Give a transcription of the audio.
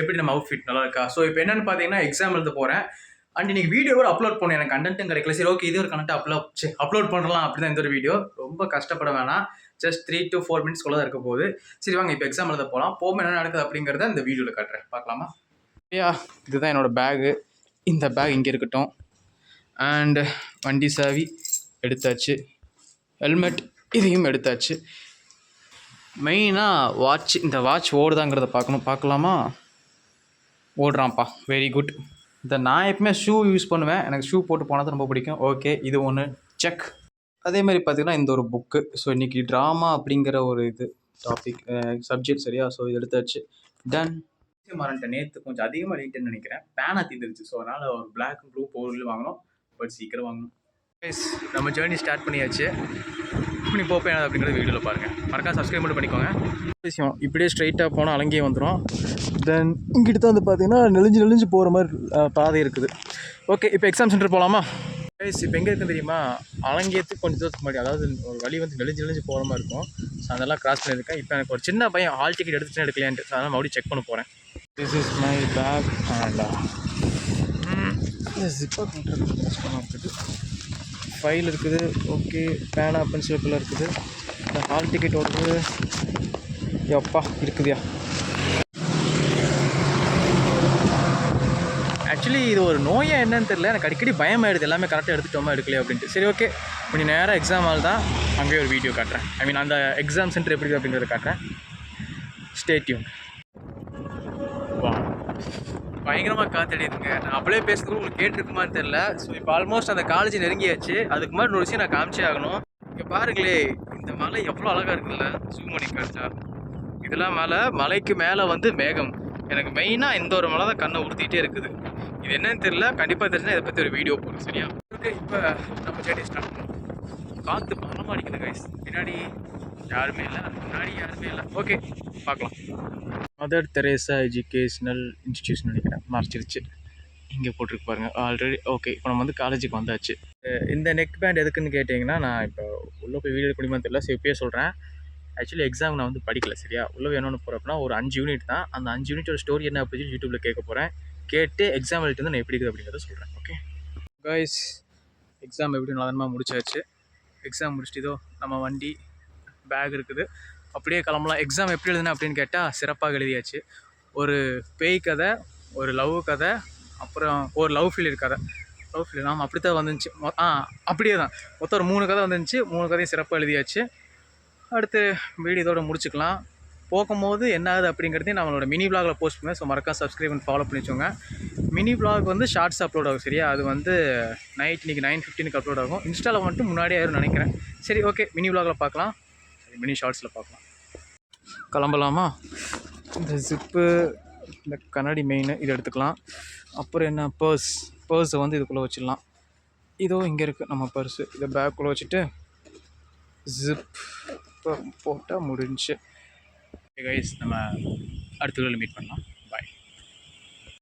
எப்படி நம்ம அவுட்ஃபிட் நல்லா இருக்கா? ஸோ இப்போ என்னன்னு பார்த்தீங்கன்னா எக்ஸாம் எழுத போகிறேன் அண்ட் இன்னைக்கு வீடியோ கூட அப்லோட் பண்ணேன் எனக்கு கண்டென்ட்டும் கிடைக்கல. சரி ஓகே இது ஒரு கண்டென்ட் அப்லோட் அப்லோட் பண்ணலாம். அப்படி தான் இந்த ஒரு வீடியோ ரொம்ப கஷ்டப்பட வேணாம். ஜஸ்ட் த்ரீ டு ஃபோர் மினிட்ஸ்க்குள்ள தான் இருக்க போகுது. சரி வாங்க இப்போ எக்ஸாம் எழுத போகலாம் போகும் என்ன நடக்குது அப்படிங்கிறத இந்த வீடியோவில் காட்டுறேன். பார்க்கலாமா? ஐயா இதுதான் என்னோட பேகு இந்த பேக் இங்கே இருக்கட்டும். அண்டு வண்டி சாவி எடுத்தாச்சு. ஹெல்மெட் இதையும் எடுத்தாச்சு. மெயினாக வாட்ச் இந்த வாட்ச் ஓடுதாங்கிறத பார்க்கணும். பார்க்கலாமா? ஓடுறான்ப்பா. வெரி குட் இந்த நான் எப்பவுமே ஷூ யூஸ் பண்ணுவேன். எனக்கு ஷூ போட்டு போனால் தான் ரொம்ப பிடிக்கும். ஓகே இது ஒன்று செக் அதே மாதிரி பார்த்தீங்கன்னா இந்த ஒரு புக்கு ஸோ இன்றைக்கி ட்ராமா அப்படிங்கிற ஒரு இது டாபிக் சப்ஜெக்ட் சரியா? ஸோ இது எடுத்தாச்சு. டன் மறந்துட்டேன் நேற்று கொஞ்சம் அதிகமாக லேட்டுன்னு நினைக்கிறேன். பேனா தீர்ந்துருச்சு. ஸோ அதனால் ஒரு பிளாக் ப்ளூ பொருள் வாங்கணும். பட் சீக்கிரம் வாங்கணும். Guys, நம்ம ஜேர்னி ஸ்டார்ட் பண்ணியாச்சு. இப்படி போப்போ என்ன அப்படிங்கிறது வீடியோவில் பாருங்கள் மறக்காம சப்ஸ்கிரைப் மட்டும் பண்ணிக்கோங்க. விஷயம் இப்படியே ஸ்ட்ரைட்டாக போனால் அலங்கியே வந்துடும் தென் இங்கிட்ட தான் வந்து பார்த்தீங்கன்னா நெளிஞ்சு நெளிஞ்சு போகிற மாதிரி பாதை இருக்குது. ஓகே இப்போ எக்ஸாம் சென்டர் போகலாமா கைஸ் இப்போ எங்கே இருக்குது தெரியுமா? அலங்கியத்துக்கு கொஞ்சம் தூரத்துக்கு முன்னாடி அதாவது ஒரு வழி வந்து நெளிஞ்சு நெளிஞ்சு போகிற மாதிரி இருக்கும். ஸோ அதெல்லாம் கிராஸ் பண்ணியிருக்கேன். இப்போ எனக்கு ஒரு சின்ன பையன் ஹால் டிக்கெட் எடுத்துட்டு எடுக்கலையான்ட்டு அதனால் மறுபடியும் செக் பண்ண போகிறேன் this is my bag and ஜிப்பாக பண்ணுறது ஃபைல் இருக்குது. ஓகே பேனா பென்சில் இருக்குது. இந்த ஹால் டிக்கெட் ஓடுறது எப்பா இருக்குதுயா? ஆக்சுவலி இது ஒரு நோயா என்னன்னு தெரியல. எனக்கு அடிக்கடி பயமாயிடுது. எல்லாமே கரெக்டாக எடுத்துட்டோமா எடுக்கலையே அப்படின்ட்டு. சரி ஓகே கொஞ்சம் நேரம் எக்ஸாம் ஆள் தான். அங்கேயே ஒரு வீடியோ காட்டுறேன். ஐ மீன் அந்த எக்ஸாம் சென்டர் எப்படி அப்படிங்கிறத காட்டுறேன். ஸ்டேட்யூன் வா பயங்கரமாக காத்தடிதுங்க நான் அப்படியே பேசுறது உங்களுக்கு கேட்டிருக்குமான்னு தெரியல. ஸோ இப்போ ஆல்மோஸ்ட் அந்த காலேஜ் நெருங்கியாச்சு. அதுக்கு முன்னாடி ஒரு விஷயம் நான் காமிச்சே ஆகணும். இங்கே பாருங்களே இந்த மலை எவ்வளோ அழகாக இருக்குல்ல? ஜூம் பண்ணி காட்டா இதெல்லாம் மேலே மலைக்கு மேலே வந்து மேகம். எனக்கு மெயினாக இந்த ஒரு மலை தான் கண்ணை உறுத்திட்டே இருக்குது. இது என்னன்னு தெரியல. கண்டிப்பாக தெரிஞ்சால் இதை பற்றி ஒரு வீடியோ போடும் சரியா? இப்போ நம்ம சேட்டை ஸ்டார்ட் பண்ணுவோம் காற்று பலமாக அடிக்குது கைஸ் பின்னாடி யாருமே இல்லை. முன்னாடி யாருமே இல்லை. ஓகே பார்க்கலாம். மதர் தெரேசா எஜுகேஷ்னல் இன்ஸ்டியூஷன் நினைக்கிறேன். மறைச்சிருச்சு இங்கே போட்டிருக்கு பாருங்க. ஆல்ரெடி ஓகே இப்போ நம்ம வந்து காலேஜுக்கு வந்தாச்சு. இந்த நெக் பேண்ட் எதுக்குன்னு கேட்டிங்கன்னா நான் இப்போ உள்ளே போய் வீடியோ எடுக்க முடியுமா தெரியல. சரி இப்பயே சொல்கிறேன் ஆக்சுவலி எக்ஸாம் நான் வந்து படிக்கல சரியா? உள்ளே வேணும்னு போகிறப்பனா ஒரு அஞ்சு யூனிட் தான். அந்த அஞ்சு யூனிட்டோட ஸ்டோரி என்ன அப்படின்னு யூடியூப்பில் கேட்க போகிறேன் கேட்டு எக்ஸாம் எழுதிட்டு வந்து நான் எப்படி இருக்குது அப்படிங்கிறத சொல்கிறேன் ஓகே காய்ஸ் எக்ஸாம் எப்படி நல்லா முடிச்சாச்சு? எக்ஸாம் முடிச்சுட்டு இதோ நம்ம வண்டி பேக் இருக்குது. அப்படியே கிளம்பலாம். எக்ஸாம் எப்படி எழுதுனேன் அப்படின்னு கேட்டால் சிறப்பாக எழுதியாச்சு. ஒரு பேய் கதை ஒரு லவ் கதை அப்புறம் ஒரு லவ் ஃபீலியர் கதை. லவ் ஃபீலியர் ஆமாம் அப்படி தான் வந்துச்சு. மொ- ஆ அப்படியே தான் மொத்தம் ஒரு மூணு கதை வந்துருந்துச்சு. மூணு கதையும் சிறப்பாக எழுதியாச்சு. அடுத்து வீடியோ இதோட முடிச்சுக்கலாம். போகும்போது என்ன ஆகுது அப்படிங்கிறதையும் நம்மளோட மினி விளாகில் போஸ்ட் பண்ணுவேன். ஸோ மறக்காம சப்ஸ்கிரைப் பண்ணி ஃபாலோ பண்ணிச்சோங்க மினி விளாக் வந்து ஷார்ட்ஸ் அப்லோட் ஆகும் சரியா? அது வந்து நைட் இன்றைக்கி நைன் ஃபிஃப்டீனுக்கு அப்லோட் ஆகும். இன்ஸ்டாவில் வந்துட்டு முன்னாடியே ஆயிரும் நினைக்கிறேன். சரி ஓகே மினி விளாகில் பார்க்கலாம். மினி ஷார்ட்ஸில் பார்க்கலாம். கிளம்பலாமா? இந்த ஜிப்பு இந்த கண்ணாடி மெயின் இது எடுத்துக்கலாம். அப்புறம் என்ன? பர்ஸ் பர்ஸை வந்து இதுக்குள்ளே வச்சிடலாம். இதோ இங்கே இருக்குது நம்ம பர்ஸு இதை பேக்குள்ளே வச்சுட்டு ஜிப் போட்டால் முடிஞ்சு கைஸ் நம்ம அடுத்த வீடியோவில் மீட் பண்ணலாம்.